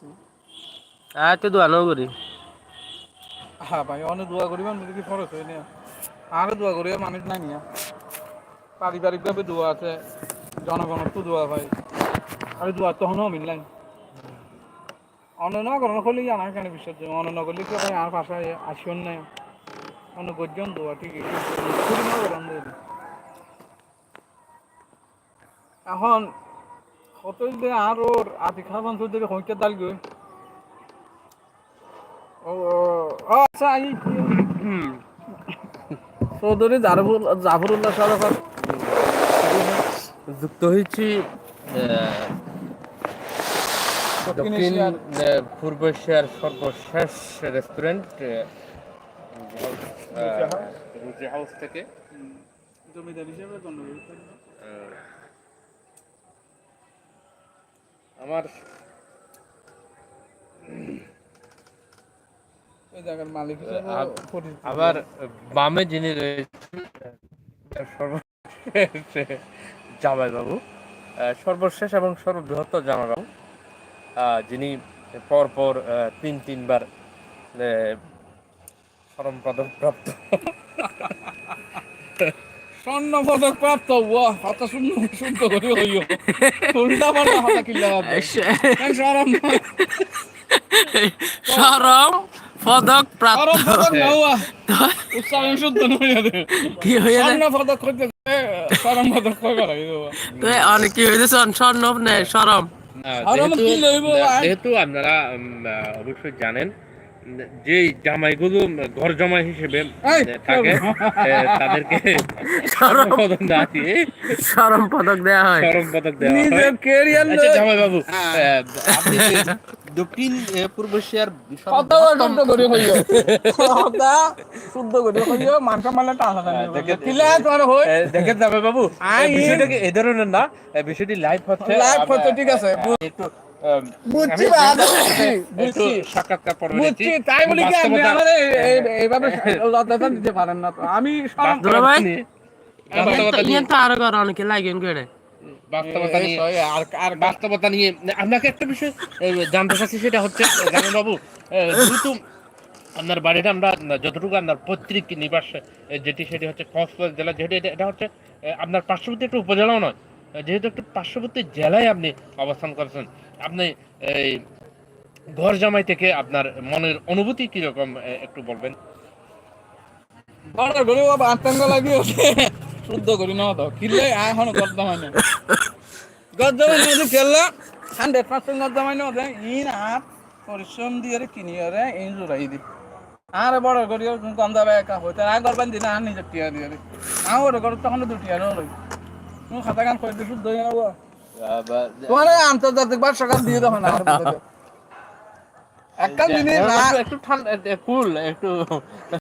আছি আচ্ছা দোয়ানো করি। হ্যাঁ ভাই, অনেক দোয়া করিবার মধ্যে কি খরচ হয় না। আরও দোয়া করিবার মানুষ নাই নিয়া পারিবারিকভাবে দোয়া আছে জনগণের তো দোয়া ভাই। আর দোয়া তখনও মিল নাই। করোনা করলে জানা কেন বিশ্বাস না করলে কি ভাই আর পাশে আসিও নাই অন্য গর্জন দোয়া করে আমাদের। এখন যে আর ওর আতি খাবান তো দেবে হইতে দাল গই ও আচ্ছা এই চৌধুরী জাফরুল জাফরুল্লাহ যুক্ত হয়েছি দক্ষিণ পূর্ব এশিয়ার সর্বশেষ রেস্টুরেন্ট রুচি হাউস থেকে। জমিদার হিসেবে আমার। আবার বামে যিনি রয়েছেন সর্বশেষ জামাই বাবু সর্বশেষ এবং সর্ববৃহত্তর জামাই বাবু যিনি পরপর তিন তিনবার চরম পদক প্রাপ্ত স্বর্ণ কথা করে হইও উল্টা পাল্টা কথা কিল্লা সরম সরম পদক প্রাপ্ত উচ্চারণ শুদ্ধ কি হয়ে স্বর্ণ পদক করতে সরম পদক কই করা অনেক কি হয়েছে সরম নে সরম যেহেতু- আপনারা অবশ্যই জানেন যে জামাইগুলো ঘর জামাই হিসেবে থাকে তাদেরকে সরম পদক সরম পদক দেয়া হয়। চরম পদক দেওয়া হয়। আচ্ছা জামাই বাবু আপনি দক্ষিণ পূর্ব এশিয়ার কথা শুদ্ধ করে হইও কথা শুদ্ধ করে হইও মানসা মানে কিলা তোমার হই। আহ, দেখেন জামাই বাবু আই এই বিষয়টা এই ধরনের না বিষয়টি লাইভ হচ্ছে আমরা- হচ্ছে, ঠিক আছে। একটু আমি- একটু অনেকে লাগেন করে বাস্তবতা নিয়ে আর বাস্তবতা নিয়ে আপনাকে বিষয় জানতে চাচ্ছি সেটা হচ্ছে জানেন বাবু যেহেতু আপনার বাড়িটা আমরা যতটুকু আপনার পৈতৃক নিবাস যেটি সেটি হচ্ছে কক্সবাজার জেলা যেহেতু এটা এটা হচ্ছে আপনার পার্শ্ববর্তী একটা উপজেলাও নয় যেহেতু একটা পার্শ্ববর্তী জেলায় আপনি অবস্থান করেছেন, আপনি এই ঘর জামাই থেকে আপনার মনের অনুভূতি কীরকম একটু বলবেন? বড় গরু বাবা আতঙ্ক লাগি ওঠে শুদ্ধ করি না, তো কিনলে এখন গদ্দা মানে গদ্দা মানে যদি খেললে হান্ড্রেড পার্সেন্ট গদ্দা মানে ওঠে ইন আর পরিশ্রম দিয়ে কিনি, ওরে ইন জোড়াই দি। আর বড় করি গন্ধা বে একা, হইতে আর গরবান দিন আর নিজে টিয়া দিয়ে আমার ঘর তখন দুটিয়া নয় খাতা গান কইতে শুদ্ধ হয়ে যাব তোমার ভাষা দিয়ে দেখো না একটা জিনিস একটু ঠান্ডা কুল একটু